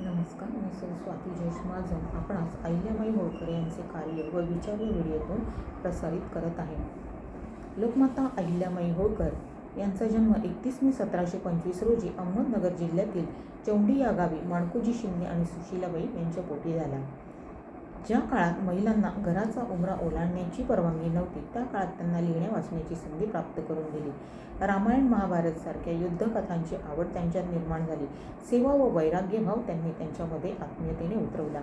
नमस्कार मी सौ स्वाती जयेश माझं आपणास अहिल्याबाई होळकर यांचे कार्य व विचार व्हिडिओतून प्रसारित करत आहे. लोकमाता अहिल्याबाई होळकर यांचा जन्म एकतीस मे सतराशे पंचवीस रोजी अहमदनगर जिल्ह्यातील चौंडी या गावी माणकोजी शिंदे आणि सुशीलाबाई यांच्या पोटी झाला. ज्या काळात महिलांना घराचा उमरा ओलांडण्याची परवानगी नव्हती त्या काळात त्यांना लिहिण्या वाचण्याची संधी प्राप्त करून दिली. रामायण महाभारतसारख्या युद्धकथांची आवड त्यांच्यात निर्माण झाली. सेवा व वैराग्य भाव त्यांनी त्यांच्यामध्ये आत्मीयतेने उतरवला.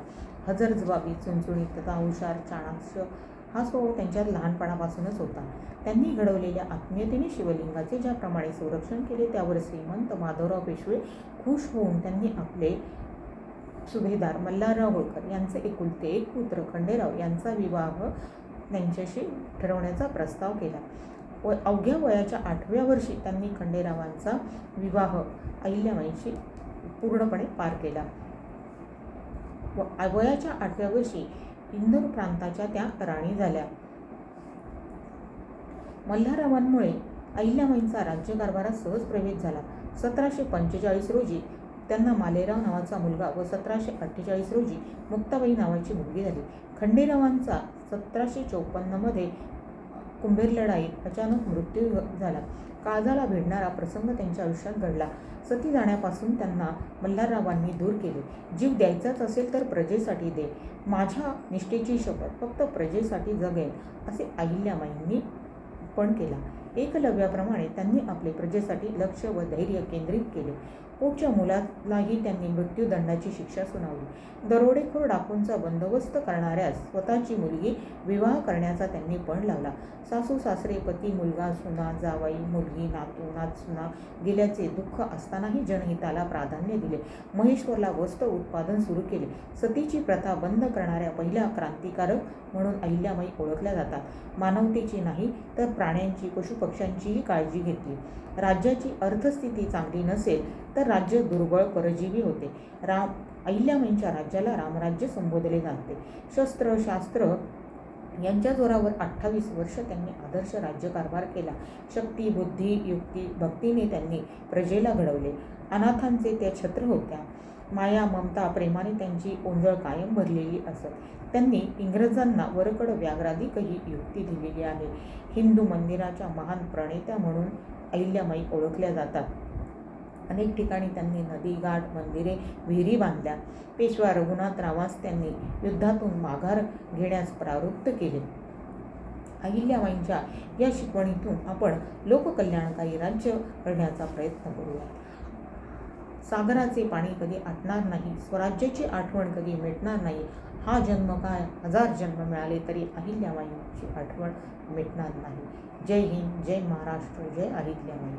हजरजबाबी चुणचुणी तथा हुशार चाणाक्ष हा स्वभाव त्यांच्यात लहानपणापासूनच होता. त्यांनी घडवलेल्या आत्मीयतेने शिवलिंगाचे ज्याप्रमाणे संरक्षण केले त्यावर श्रीमंत माधवराव पेशवे खुश होऊन त्यांनी आपले सुभेदार मल्हारराव होळकर यांचे एकुलते एक पुत्र खंडेराव यांचा विवाह त्यांच्याशी ठरवण्याचा प्रस्ताव केला. व अवघ्या वयाच्या आठव्या वर्षी त्यांनी खंडेरावांचा विवाह अहिल्याबाईंशी पूर्णपणे पार केला. व वयाच्या आठव्या वर्षी इंदूर प्रांताच्या त्या राणी झाल्या. मल्हाररावांमुळे अहिल्याबाईंचा राज्यकारभारात सहज प्रवेश झाला. सतराशे पंचेचाळीस रोजी त्यांना मालेराव नावाचा मुलगा व सतराशे अठ्ठेचाळीस रोजी मुक्ताबाई नावाची मुलगी झाली. खंडेरावांचा सतराशे चौपन्नमध्ये कुंभेर लढाईत अचानक मृत्यू झाला. काळजाला भिडणारा प्रसंग त्यांच्या आयुष्यात घडला. सती जाण्यापासून त्यांना मल्हाररावांनी दूर केले. जीव द्यायचाच असेल तर प्रजेसाठी दे. माझ्या निष्ठेची शपथ फक्त प्रजेसाठी जगेन असे अहिल्याबाईंनी पण केला. एकलव्याप्रमाणे त्यांनी आपले प्रजेसाठी लक्ष व धैर्य केंद्रित केले. पोटच्या मुलालाही त्यांनी मृत्यूदंडाची शिक्षा सुनावली. दरोडेखोर डाकूंचा बंदोबस्त करणाऱ्यास स्वतःची मुलगी विवाह करण्याचा त्यांनी पण लावला. सासू सासरे पती मुलगा सुना जावाई मुलगी नातू नातसुना गेल्याचे दुःख असतानाही जनहिताला प्राधान्य दिले. महेश्वरला वस्त्र उत्पादन सुरू केले. सतीची प्रथा बंद करणाऱ्या पहिल्या क्रांतिकारक म्हणून अहिल्यामाई ओळखल्या जातात. मानवतेची नाही तर प्राण्यांची पक्षांचीही काळजी घेतली. राज्याची अर्थस्थिती चांगली नसेल तर राज्य दुर्बळ परजीवी होते. राम अहिल्याबाईंच्या राज्याला रामराज्य संबोधले जाते. शस्त्र शास्त्र यांच्या जोरावर अठ्ठावीस वर्ष त्यांनी आदर्श राज्यकारभार केला. शक्ती बुद्धी युक्ती भक्तीने त्यांनी प्रजेला घडवले. अनाथांचे त्या छत्र होत्या. माया ममता प्रेमाने त्यांची ओंजळ कायम भरलेली असत. त्यांनी इंग्रजांना वरकड व्याघ्राधिकही युक्ती दिलेली आहे. हिंदू मंदिराच्या महान प्रणेत्या म्हणून अहिल्यामाई ओळखल्या जातात. अनेक ठिकाणी त्यांनी नदी घाट मंदिरे विहिरी बांधल्या. पेशवा रघुनाथरावास त्यांनी युद्धातून माघार घेण्यास प्रावृत्त केले. अहिल्याबाईंच्या या शिकवणीतून आपण लोककल्याणकारी राज्य करण्याचा प्रयत्न करूया सागराचे पाणी कधी आटणार नाही स्वराज्याची आठवण कधी मिटणार नाही हा जन्म काय हजार जन्म मिळाले तरी अहिल्याबाईंची आठवण मिटणार नाही. जय हिंद जय महाराष्ट्र जय अहिल्याबाई.